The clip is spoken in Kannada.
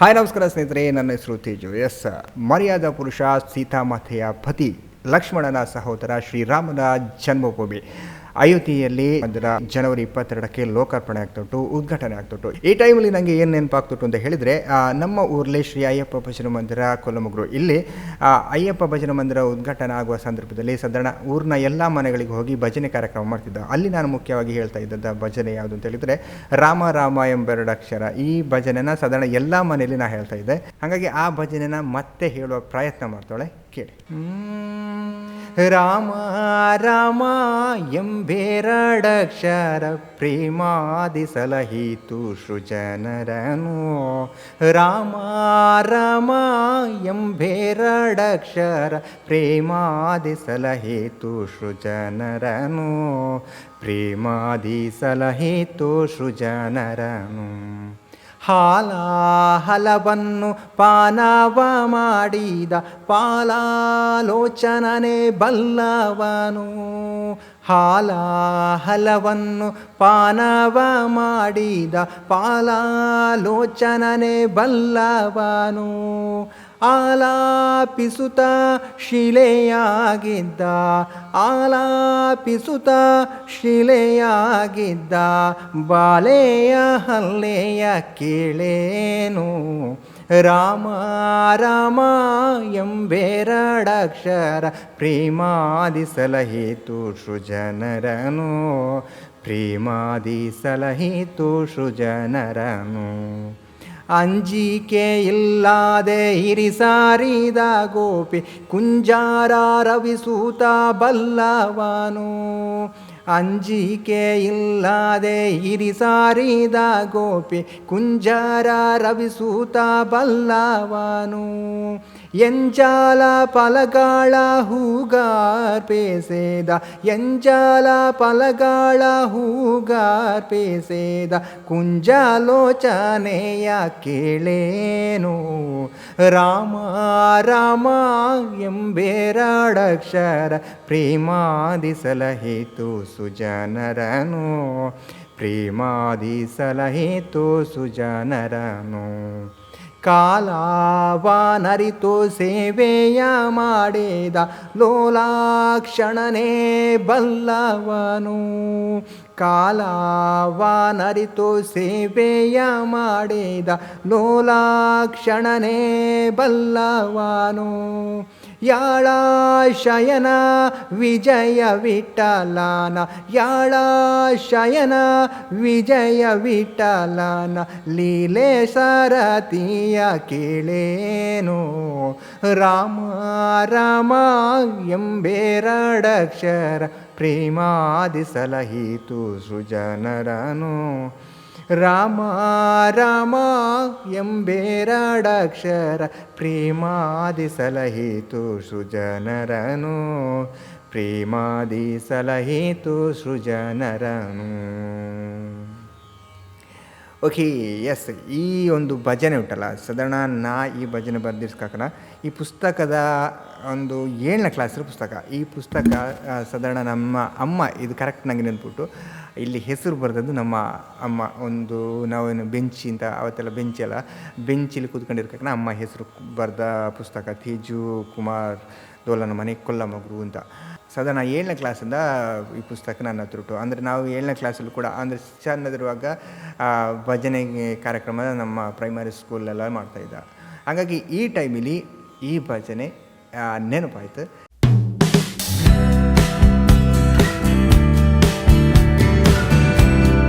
ಹಾಯ್, ನಮಸ್ಕಾರ ಸ್ನೇಹಿತರೆ, ನನ್ನ ಹೆಸರು ತೇಜು. ಎಸ್ ಮರ್ಯಾದ ಪುರುಷ, ಸೀತಾಮಾತೆಯ ಪತಿ, ಲಕ್ಷ್ಮಣನ ಸಹೋದರ ಶ್ರೀರಾಮನ ಜನ್ಮಭೂಮಿ. ಅಯೋಧ್ಯೆಯಲ್ಲಿ ಅದರ ಜನವರಿ ಇಪ್ಪತ್ತೆರಡಕ್ಕೆ ಲೋಕಾರ್ಪಣೆ ಆಗ್ತುಂಟು ಉದ್ಘಾಟನೆ ಆಗ್ತುಂಟು ಈ ಟೈಮಲ್ಲಿ ನನಗೆ ಏನು ನೆನಪಾಗ್ತಿತ್ತು ಅಂತ ಹೇಳಿದರೆ ನಮ್ಮ ಊರಲ್ಲಿ ಶ್ರೀ ಅಯ್ಯಪ್ಪ ಭಜನ ಮಂದಿರ ಕೊಲ್ಲಮುಗ್ರು. ಇಲ್ಲಿ ಅಯ್ಯಪ್ಪ ಭಜನ ಮಂದಿರ ಉದ್ಘಾಟನೆ ಆಗುವ ಸಂದರ್ಭದಲ್ಲಿ ಸಾಧಾರಣ ಊರಿನ ಎಲ್ಲ ಮನೆಗಳಿಗೆ ಹೋಗಿ ಭಜನೆ ಕಾರ್ಯಕ್ರಮ ಮಾಡ್ತಿದ್ದ. ಅಲ್ಲಿ ನಾನು ಮುಖ್ಯವಾಗಿ ಹೇಳ್ತಾ ಇದ್ದದ್ದು ಭಜನೆ ಯಾವುದು ಅಂತ ಹೇಳಿದರೆ, ರಾಮ ರಾಮ ಎಂಬೆರಡು ಅಕ್ಷರ. ಈ ಭಜನೆನ ಸಾಧಾರಣ ಎಲ್ಲ ಮನೆಯಲ್ಲಿ ನಾನು ಹೇಳ್ತಾ ಇದ್ದೆ. ಹಾಗಾಗಿ ಆ ಭಜನೆನ ಮತ್ತೆ ಹೇಳುವ ಪ್ರಯತ್ನ ಮಾಡ್ತಾಳೆ, ಕೇಳಿ. राम राम यम्भेरडक्षर प्रेमादिसलही तु सृजनरनो राम राम यम्भेरडक्षर प्रेमादिसलही तु सृजनरनो प्रेमादिसलही तु सृजनरनु ಪ್ರೇಮಾದಿ ಸಲಹಿತು ಸೃಜನರನು ಪ್ರೇಮಾದಿ ಸಲಹಿತು ಸೃಜನರನು ಹಾಲ ಹಲವನ್ನು ಪಾನವ ಮಾಡಿದ ಪಾಲಾಲೋಚನನೆ ಬಲ್ಲವನು. ಹಾಲ ಹಲವನ್ನು ಪಾನವ ಮಾಡಿದ ಪಾಲಾಲೋಚನನೆ ಬಲ್ಲವನು. ಆಲಾಪಿಸುತ್ತ ಶಿಲೆಯಾಗಿದ್ದ ಆಲಾಪಿಸುತ್ತ ಶಿಲೆಯಾಗಿದ್ದ ಬಾಲೆಯ ಹಲ್ಲೆಯ ಕೇಳೇನು? ರಾಮ ರಾಮ ಎಂಬೆರಡಕ್ಷರ ಪ್ರೇಮಾದಿ ಸಲಹಿತು ಸೃಜನರನು, ಪ್ರೇಮಾದಿ ಸಲಹಿತು ಸೃಜನರನು. ಅಂಜಿಕೆ ಇಲ್ಲದೆ ಹಿರಿಸಾರಿದ ಗೋಪಿ ಕುಂಜಾರ ರವಿಸೂತ ಬಲ್ಲವನು. ಅಂಜಿಕೆ ಇಲ್ಲದೆ ಹಿರಿಸಾರಿದ ಗೋಪಿ ಕುಂಜಾರ ರವಿಸೂತ ಬಲ್ಲವನು. ಎಂಜಾಲ ಪಲಗಾಳ ಹೂಗಾರ್ ಪೇಸೇದ, ಎಂಜಾಲ ಫಲಗಾಳ ಹೂಗಾರ್ಪೇಸೇದ ಕುಂಜಾಲೋಚನೆಯ ಕೇಳೇನು? ರಾಮ ರಾಮ ಎಂಬೇರಾಡಕ್ಷರ ಪ್ರೇಮಾದಿ ಸಲಹಿತು ಸುಜನರನು, ಪ್ರೇಮಾದಿ ಸಲಹಿತು ಸುಜನರನು. ಕಾಲವಾನರಿತು ಸೇವೆಯ ಮಾಡಿದ ಲೋಲಾಕ್ಷಣನೇ ಬಲ್ಲವನು. ಕಾಲಾವಾನರಿತು ಸೇವೆಯ ಮಾಡಿದ ಲೋಲಾಕ್ಷಣನೇ ಬಲ್ಲವನು. ಯಾಳ ಶಯನ ವಿಜಯ ವಿಠಲಾನ ಯಾಳ ಶಯನ ವಿಜಯ ವಿಠಲಾನ, ಲೀಲೆ ಸರತಿಯ ಕೇಳೇನು? ರಾಮ ರಾಮ ಎಂಬೆರಡಕ್ಷರ ಪ್ರೇಮಾದಿ ಸಲಹಿತು ಸೃಜನರನು. ರಾಮ ರಾಮ ಎಂಬೆರಡಕ್ಷರ ಪ್ರೇಮಾದಿ ಸಲಹಿತು ಸೃಜನರನು ಪ್ರೇಮಾದಿ ಸಲಹಿತು ಸೃಜನರನು ಓಕೆ ಎಸ್ ಈ ಒಂದು ಭಜನೆ ಉಂಟಲ್ಲ ಸಾಧಾರಣ ನಾ ಈ ಭಜನೆ ಬರೆದಿರ್ಸ್ಕಾಕನ, ಈ ಪುಸ್ತಕದ ಒಂದು ಏಳನೇ ಕ್ಲಾಸಿನ ಪುಸ್ತಕ, ಈ ಪುಸ್ತಕ ಸಾಧಾರಣ ನಮ್ಮ ಅಮ್ಮ, ಇದು ಕರೆಕ್ಟ್ ನನಗೆ ನೆನ್ಪಿಟ್ಟು, ಇಲ್ಲಿ ಹೆಸರು ಬರೆದದ್ದು ನಮ್ಮ ಅಮ್ಮ, ಒಂದು ನಾವೇನು ಬೆಂಚಿ ಅಂತ, ಅವತ್ತೆಲ್ಲ ಬೆಂಚೆಲ್ಲ ಬೆಂಚಲ್ಲಿ ಕೂತ್ಕೊಂಡಿರ್ಕನ ಅಮ್ಮ ಹೆಸರು ಬರೆದ ಪುಸ್ತಕ, ತೇಜು ಕುಮಾರ್, ದೋಲನ ಮನೆ, ಕೊಲ್ಲಮಗುರು ಅಂತ. ಸಾಧಾರಣ ಏಳನೇ ಕ್ಲಾಸಿಂದ ಈ ಪುಸ್ತಕ ನನ್ನ ಹತ್ರ ಅಂದರೆ ನಾವು ಏಳನೇ ಕ್ಲಾಸಲ್ಲೂ ಕೂಡ, ಅಂದರೆ ಸಣ್ಣದಿರುವಾಗ ಭಜನೆ ಕಾರ್ಯಕ್ರಮ ನಮ್ಮ ಪ್ರೈಮರಿ ಸ್ಕೂಲೆಲ್ಲ ಮಾಡ್ತಾಯಿದ್ದ ಹಾಗಾಗಿ ಈ ಟೈಮಲ್ಲಿ ಈ ಭಜನೆ ನೆನಪಾಯ್ತು.